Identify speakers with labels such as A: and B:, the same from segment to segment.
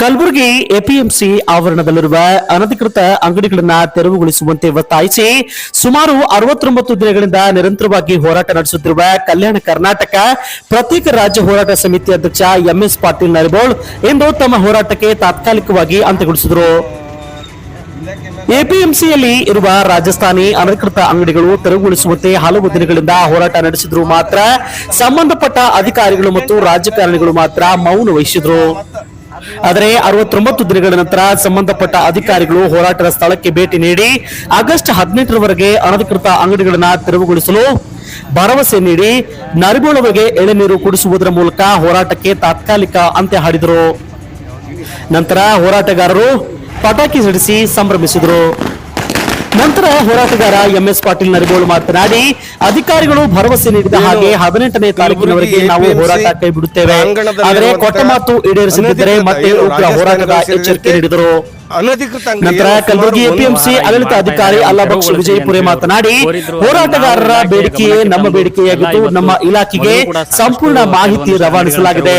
A: Kalaburagi APMC ಆವರಣದಲ್ಲಿರುವ ಅನಧಿಕೃತ ಅಂಗಡಿಗಳನ್ನ ತೆರವುಗೊಳಿಸುವಂತೆ ಒತ್ತಾಯಿಸಿ ಸುಮಾರು ಅರವತ್ತೊಂಬತ್ತು ದಿನಗಳಿಂದ ನಿರಂತರವಾಗಿ ಹೋರಾಟ ನಡೆಸುತ್ತಿರುವ ಕಲ್ಯಾಣ ಕರ್ನಾಟಕ, ಪ್ರತ್ಯೇಕ ರಾಜ್ಯ ಹೋರಾಟ ಸಮಿತಿ ಅಧ್ಯಕ್ಷ ಎಂಎಸ್ ಪಾಟೀಲ್ ನರಿಬೋಳ್ ಇಂದು ತಮ್ಮ ಹೋರಾಟಕ್ಕೆ ತಾತ್ಕಾಲಿಕವಾಗಿ ಅಂತ್ಯಗೊಳಿಸಿದರು. ಎಪಿಎಂಸಿಯಲ್ಲಿ ಇರುವ ರಾಜಸ್ಥಾನಿ ಅನಧಿಕೃತ ಅಂಗಡಿಗಳು ತೆರವುಗೊಳಿಸುವಂತೆ ಹಲವು ದಿನಗಳಿಂದ ಹೋರಾಟ ನಡೆಸಿದ್ರು ಮಾತ್ರ. ಸಂಬಂಧಪಟ್ಟ ಅಧಿಕಾರಿಗಳು ಮತ್ತು ರಾಜಕಾರಣಿಗಳು ಮಾತ್ರ ಮೌನ ವಹಿಸಿದ್ರು. ಆದರೆ ಅರವತ್ತೊಂಬತ್ತು ದಿನಗಳ ನಂತರ ಸಂಬಂಧಪಟ್ಟ ಅಧಿಕಾರಿಗಳು ಹೋರಾಟದ ಸ್ಥಳಕ್ಕೆ ಭೇಟಿ ನೀಡಿ ಆಗಸ್ಟ್ ಹದಿನೆಂಟರವರೆಗೆ ಅನಧಿಕೃತ ಅಂಗಡಿಗಳನ್ನು ತೆರವುಗೊಳಿಸಲು ಭರವಸೆ ನೀಡಿ ನರಿಬೋಳ್ ಅವರಿಗೆ ಎಳೆನೀರು ಕುಡಿಸುವುದರ ಮೂಲಕ ಹೋರಾಟಕ್ಕೆ ತಾತ್ಕಾಲಿಕ ಅಂತ್ಯ ಹಾಡಿದರು. ನಂತರ ಹೋರಾಟಗಾರರು ಪಟಾಕಿ ಸಿಡಿಸಿ ಸಂಭ್ರಮಿಸಿದರು. ನಂತರ ಹೋರಾಟಗಾರ ಎಂಎಸ್ ಪಾಟೀಲ್ ನರಿಗೋಳು ಮಾತನಾಡಿ ಅಧಿಕಾರಿಗಳು ಭರವಸೆ ನೀಡಿದ ಹಾಗೆ ಹದಿನೆಂಟನೇ ತಾರೀಕಿನವರೆಗೆ ನಾವು ಹೋರಾಟ ಕೈ ಬಿಡುತ್ತೇವೆ ಆದರೆ ಕೊಟ್ಟ ಮಾತು ಈಡೇರಿಸದಿದ್ದರೆ ಮತ್ತೆ ಉಗ್ರ ಹೋರಾಟದ ಎಚ್ಚರಿಕೆ ನೀಡಿದರು.
B: ಅನಧಿಕೃತ
A: ನಂತರ ಕಲಬುರಗಿ ಎಪಿಎಂಸಿ ಆಡಳಿತ ಅಧಿಕಾರಿ ಅಲ್ಲಾಬಕ್ಷ ವಿಜಯಪುರೆ ಮಾತನಾಡಿ ಹೋರಾಟಗಾರರ ಬೇಡಿಕೆಯೇ ನಮ್ಮ ಬೇಡಿಕೆಯಾಗಿದ್ದು ನಮ್ಮ ಇಲಾಖೆಗೆ ಸಂಪೂರ್ಣ ಮಾಹಿತಿ ರವಾನಿಸಲಾಗಿದೆ.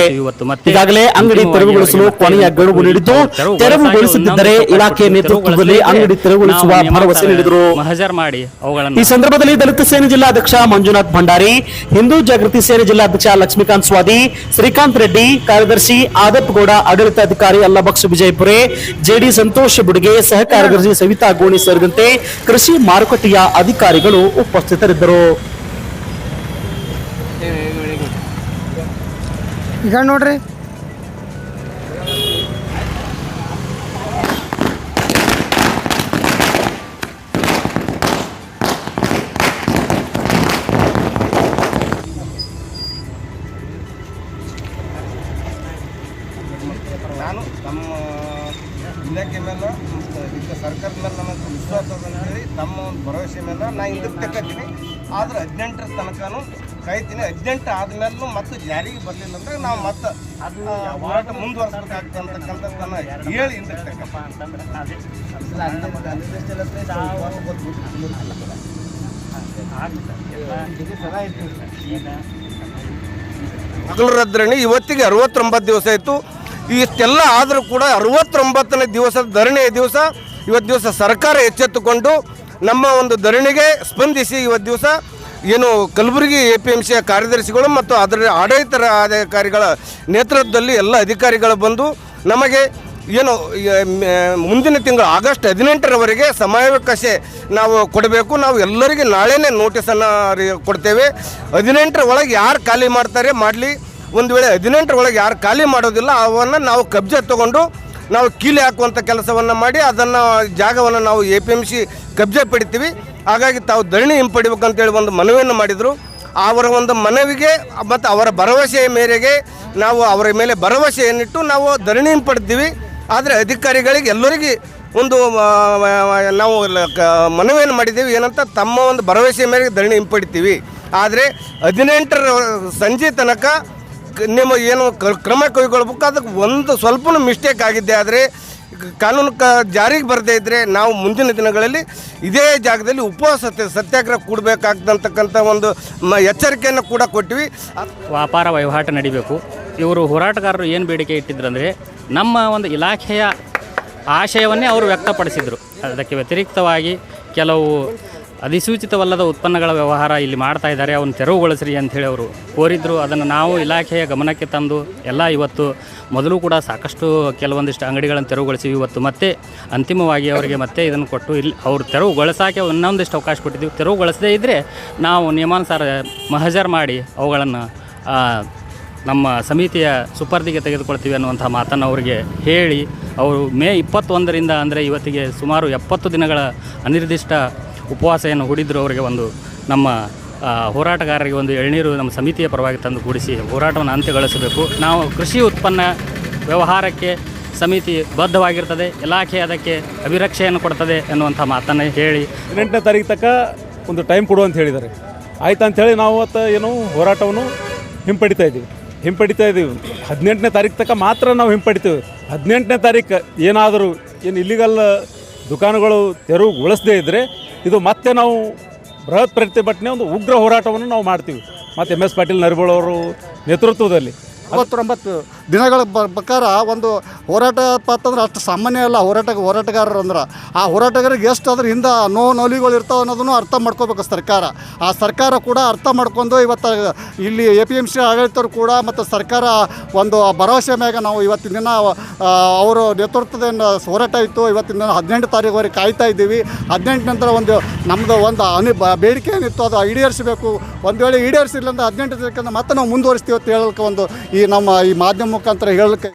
A: ಈಗಾಗಲೇ ಅಂಗಡಿ ತೆರವುಗೊಳಿಸಲು ಕೊನೆಯ ಗಡುವು ನೀಡಿದ್ದು. ತೆರವುಗೊಳಿಸದಿದ್ದರೆ ಇಲಾಖೆ ನೇತೃತ್ವದಲ್ಲಿ ಅಂಗಡಿ ತೆರವುಗೊಳಿಸುವ ಭರವಸೆ ನೀಡಿದರು.
C: ಮಹಜರ್ ಮಾಡಿ
A: ಈ ಸಂದರ್ಭದಲ್ಲಿ ದಲಿತ ಸೇನೆ ಜಿಲ್ಲಾಧ್ಯಕ್ಷ ಮಂಜುನಾಥ್ ಭಂಡಾರಿ ಹಿಂದೂ ಜಾಗೃತಿ ಸೇನೆ ಜಿಲ್ಲಾಧ್ಯಕ್ಷ ಲಕ್ಷ್ಮೀಕಾಂತ್ ಸ್ವಾದಿ ಶ್ರೀಕಾಂತ್ ರೆಡ್ಡಿ ಕಾರ್ಯದರ್ಶಿ ಆದಪ್ ಗೌಡ ಆಡಳಿತಾಧಿಕಾರಿ ಅಲ್ಲಾಭಕ್ಷ ವಿಜಯಪುರೆ ಜೆಡಿ ಸಂತೋಷ್ ಬಿಡುಗೆ ಸಹ ಕಾರ್ಯದರ್ಶಿ ಸವಿತಾ ಗೋಣಿ ಸೇರಿದಂತೆ ಕೃಷಿ ಮಾರುಕಟ್ಟೆಯ ಅಧಿಕಾರಿಗಳು ಉಪಸ್ಥಿತರಿದ್ದರು.
D: ಈಗ ನೋಡ್ರಿ.
B: ಇದಕ್ಕೆ ಸರ್ಕಾರದ ಮೇಲೆ ನನಗೆ ವಿಶ್ವಾಸ ಅದ ಅಂತೇಳಿ ತಮ್ಮ ಒಂದು ಭರವಸೆ ಮೇಲೆ ನಾ ಇದಕ್ಕೆ ತಕ್ಕತ್ತೀನಿ ಆದ್ರೆ ಹದಿನೆಂಟರ ತನಕನೂ ಕಾಯ್ತೀನಿ. ಹದಿನೆಂಟು ಆದ್ಮೇಲೂ ಮತ್ತೆ ಜಾರಿಗೆ ಬರಲಿಲ್ಲ ಅಂದ್ರೆ ನಾವು ಮತ್ತೆ ಅದು ಹೋರಾಟ ಮುಂದುವರಿಸ್ಬೇಕಾಗ್ತದೆ ನಾನು ಹೇಳಿ ಹಿಂದಕ್ಕೆ ತಕ್ಕ ಹಗಲರದ್ರಣಿ ಇವತ್ತಿಗೆ ಅರವತ್ತೊಂಬತ್ತು ದಿವಸ ಆಯಿತು. ಇಷ್ಟೆಲ್ಲ ಆದರೂ ಕೂಡ ಅರವತ್ತೊಂಬತ್ತನೇ ದಿವಸದ ಧರಣಿಯ ದಿವಸ, ಇವತ್ತು ದಿವಸ ಸರ್ಕಾರ ಎಚ್ಚೆತ್ತುಕೊಂಡು ನಮ್ಮ ಒಂದು ಧರಣಿಗೆ ಸ್ಪಂದಿಸಿ ಇವತ್ತು ದಿವಸ ಏನು ಕಲಬುರಗಿ ಎ ಪಿ ಎಂ ಸಿಯ ಕಾರ್ಯದರ್ಶಿಗಳು ಮತ್ತು ಅದರ ಆಡಳಿತ ಅಧಿಕಾರಿಗಳ ನೇತೃತ್ವದಲ್ಲಿ ಎಲ್ಲ ಅಧಿಕಾರಿಗಳು ಬಂದು ನಮಗೆ ಏನು ಮುಂದಿನ ತಿಂಗಳು ಆಗಸ್ಟ್ ಹದಿನೆಂಟರವರೆಗೆ ಸಮಾವೇಶ ನಾವು ಕೊಡಬೇಕು. ನಾವು ಎಲ್ಲರಿಗೆ ನಾಳೆನೇ ನೋಟಿಸನ್ನು ಕೊಡ್ತೇವೆ. ಹದಿನೆಂಟರ ಒಳಗೆ ಯಾರು ಖಾಲಿ ಮಾಡ್ತಾರೆ, ಮಾಡಲಿ. ಒಂದು ವೇಳೆ ಹದಿನೆಂಟರೊಳಗೆ ಯಾರು ಖಾಲಿ ಮಾಡೋದಿಲ್ಲ, ಅವನ್ನು ನಾವು ಕಬ್ಜೆ ತಗೊಂಡು ನಾವು ಕೀಲಿ ಹಾಕುವಂಥ ಕೆಲಸವನ್ನು ಮಾಡಿ ಅದನ್ನು ಜಾಗವನ್ನು ನಾವು ಎ ಪಿ ಎಂ ಸಿ ಕಬ್ಜೆ ಪಡಿತೀವಿ. ಹಾಗಾಗಿ ತಾವು ಧರಣಿ ಹಿಂಪಡಿಬೇಕಂತೇಳಿ ಒಂದು ಮನವಿಯನ್ನು ಮಾಡಿದರು. ಅವರ ಒಂದು ಮನವಿಗೆ ಮತ್ತು ಅವರ ಭರವಸೆಯ ಮೇರೆಗೆ ನಾವು ಅವರ ಮೇಲೆ ಭರವಸೆಯನ್ನಿಟ್ಟು ನಾವು ಧರಣಿ ಹಿಂಪಡ್ತೀವಿ. ಆದರೆ ಅಧಿಕಾರಿಗಳಿಗೆ ಎಲ್ಲರಿಗೆ ಒಂದು ನಾವು ಮನವಿಯನ್ನು ಮಾಡಿದ್ದೀವಿ. ಏನಂತ ತಮ್ಮ ಒಂದು ಭರವಸೆಯ ಮೇರೆಗೆ ಧರಣಿ ಹಿಂಪಡಿತೀವಿ. ಆದರೆ ಹದಿನೆಂಟರ ಸಂಜೆ ತನಕ ನಿಮ್ಮ ಏನು ಕ್ರಮ ಕೈಗೊಳ್ಬೇಕು. ಅದಕ್ಕೆ ಒಂದು ಸ್ವಲ್ಪ ಮಿಸ್ಟೇಕ್ ಆಗಿದ್ದೆ ಆದರೆ ಕಾನೂನು ಕ ಜಾರಿಗೆ ಬರದೇ ಇದ್ದರೆ ನಾವು ಮುಂದಿನ ದಿನಗಳಲ್ಲಿ ಇದೇ ಜಾಗದಲ್ಲಿ ಉಪವಾಸ ಸತ್ಯ ಸತ್ಯಾಗ್ರಹ ಕೂಡಬೇಕಾಗ್ತಕ್ಕಂಥ ಒಂದು ಮ ಎಚ್ಚರಿಕೆಯನ್ನು ಕೂಡ ಕೊಟ್ಟಿವಿ.
C: ವ್ಯಾಪಾರ ವಹಿವಾಟು ನಡಿಬೇಕು. ಇವರು ಹೋರಾಟಗಾರರು ಏನು ಬೇಡಿಕೆ ಇಟ್ಟಿದ್ರಂದರೆ ನಮ್ಮ ಒಂದು ಇಲಾಖೆಯ ಆಶಯವನ್ನೇ ಅವರು ವ್ಯಕ್ತಪಡಿಸಿದರು. ಅದಕ್ಕೆ ವ್ಯತಿರಿಕ್ತವಾಗಿ ಕೆಲವು ಅಧಿಸೂಚಿತವಲ್ಲದ ಉತ್ಪನ್ನಗಳ ವ್ಯವಹಾರ ಇಲ್ಲಿ ಮಾಡ್ತಾ ಇದ್ದಾರೆ ಅವನ್ನ ತೆರವುಗೊಳಿಸ್ರಿ ಹೇಳಿ ಅವರು ಕೋರಿದ್ರು. ಅದನ್ನು ನಾವು ಇಲಾಖೆಯ ಗಮನಕ್ಕೆ ತಂದು ಎಲ್ಲ ಇವತ್ತು ಮೊದಲು ಕೂಡ ಸಾಕಷ್ಟು ಕೆಲವೊಂದಿಷ್ಟು ಅಂಗಡಿಗಳನ್ನು ತೆರವುಗೊಳಿಸಿವಿ ಇವತ್ತು. ಮತ್ತೆ ಅಂತಿಮವಾಗಿ ಅವರಿಗೆ ಮತ್ತೆ ಇದನ್ನು ಕೊಟ್ಟು ಇಲ್ಲಿ ಅವ್ರು ತೆರವುಗೊಳಿಸೋಕೆ ಇನ್ನೊಂದಿಷ್ಟು ಅವಕಾಶ ಕೊಟ್ಟಿದ್ದೀವಿ. ತೆರವುಗೊಳಿಸದೇ ಇದ್ದರೆ ನಾವು ನಿಯಮಾನುಸಾರ ಮಹಜರ್ ಮಾಡಿ ಅವುಗಳನ್ನು ನಮ್ಮ ಸಮಿತಿಯ ಸುಪರ್ದಿಗೆ ತೆಗೆದುಕೊಳ್ತೀವಿ ಅನ್ನುವಂಥ ಮಾತನ್ನು ಅವರಿಗೆ ಹೇಳಿ, ಅವರು ಮೇ ಇಪ್ಪತ್ತೊಂದರಿಂದ ಅಂದರೆ ಇವತ್ತಿಗೆ ಸುಮಾರು ಎಪ್ಪತ್ತು ದಿನಗಳ ಅನಿರ್ದಿಷ್ಟ ಉಪವಾಸವನ್ನು ಹೂಡಿದ್ರು ಅವರಿಗೆ ಒಂದು ನಮ್ಮ ಹೋರಾಟಗಾರರಿಗೆ ಒಂದು ಎಳ್ನೀರು ನಮ್ಮ ಸಮಿತಿಯ ಪರವಾಗಿ ತಂದು ಕೂಡಿಸಿ ಹೋರಾಟವನ್ನು ಅಂತ್ಯಗೊಳಿಸಬೇಕು. ನಾವು ಕೃಷಿ ಉತ್ಪನ್ನ ವ್ಯವಹಾರಕ್ಕೆ ಸಮಿತಿ ಬದ್ಧವಾಗಿರ್ತದೆ, ಇಲಾಖೆ ಅದಕ್ಕೆ ಅಭಿರಕ್ಷೆಯನ್ನು ಕೊಡ್ತದೆ ಎನ್ನುವಂಥ ಮಾತನ್ನು ಹೇಳಿ
E: ಹದಿನೆಂಟನೇ ತಾರೀಕು ತಕ್ಕ ಒಂದು ಟೈಮ್ ಕೊಡು ಅಂತ ಹೇಳಿದ್ದಾರೆ. ಆಯ್ತು ಅಂಥೇಳಿ ನಾವು ಅವತ್ತು ಏನು ಹೋರಾಟವನ್ನು ಹಿಂಪಡಿತಾ ಇದ್ದೀವಿ. ಹಿಂಪಡಿತಾ ಇದ್ದೀವಿ. ಹದಿನೆಂಟನೇ ತಾರೀಕು ತನಕ ಮಾತ್ರ ನಾವು ಹಿಂಪಡಿತೀವಿ. ಹದಿನೆಂಟನೇ ತಾರೀಕು ಏನಾದರೂ ಏನು ಇಲ್ಲಿಗಲ್ ದುಕಾನುಗಳು ತೆರವುಗೊಳಿಸದೇ ಇದ್ದರೆ ಇದು ಮತ್ತೆ ನಾವು ಬೃಹತ್ ಪ್ರತಿಭಟನೆ, ಒಂದು ಉಗ್ರ ಹೋರಾಟವನ್ನು ನಾವು ಮಾಡ್ತೀವಿ. ಮತ್ತು ಎಂ ಎಸ್ ಪಾಟೀಲ್ ನರಬೋಳವರು ನೇತೃತ್ವದಲ್ಲಿ.
F: ಅರವತ್ತೊಂಬತ್ತು
D: ದಿನಗಳ ಪ್ರಕಾರ ಒಂದು ಹೋರಾಟ ಅಂತಂದ್ರೆ ಅಷ್ಟು ಸಾಮಾನ್ಯ ಅಲ್ಲ. ಹೋರಾಟ ಹೋರಾಟಗಾರರು ಅಂದ್ರೆ ಆ ಹೋರಾಟಗಾರರಿಗೆ ಎಷ್ಟು ಅದ್ರ ಹಿಂದೆ ನೋ ನೋಲಿಗಳು ಇರ್ತಾವೆ ಅನ್ನೋದನ್ನು ಅರ್ಥ ಮಾಡ್ಕೋಬೇಕು ಸರ್ಕಾರ. ಆ ಸರ್ಕಾರ ಕೂಡ ಅರ್ಥ ಮಾಡ್ಕೊಂಡು ಇವತ್ತು ಇಲ್ಲಿ ಎ ಪಿ ಎಂ ಸಿ ಆಡಳಿತರು ಕೂಡ ಮತ್ತು ಸರ್ಕಾರ ಒಂದು ಭರವಸೆ ಮ್ಯಾಗ ನಾವು ಇವತ್ತಿನ ದಿನ ಅವರು ನೇತೃತ್ವದಿಂದ ಹೋರಾಟ ಇತ್ತು. ಇವತ್ತಿನ ದಿನ ಹದಿನೆಂಟು ತಾರೀಕುವರೆಗೆ ಕಾಯ್ತಾ ಇದ್ದೀವಿ. ಹದಿನೆಂಟು ನಂತರ ಒಂದು ನಮ್ಮದು ಒಂದು ಅನಿ ಬೇಡಿಕೆ ಏನಿತ್ತು ಅದು ಈಡೇರಿಸಬೇಕು. ಒಂದು ವೇಳೆ ಈಡೇರಿಸಿಲ್ಲ ಅಂದರೆ ಹದಿನೆಂಟು ತಾರೀಕಿಂದ ಮತ್ತೆ ನಾವು ಮುಂದುವರಿಸ್ತೀವಿ ಅಂತ ಹೇಳಲಿಕ್ಕೆ ಒಂದು ಈ ನಮ್ಮ ಈ ಮಾಧ್ಯಮ ಮುಖಾಂತರ ಹೇಳಲಿಕ್ಕೆ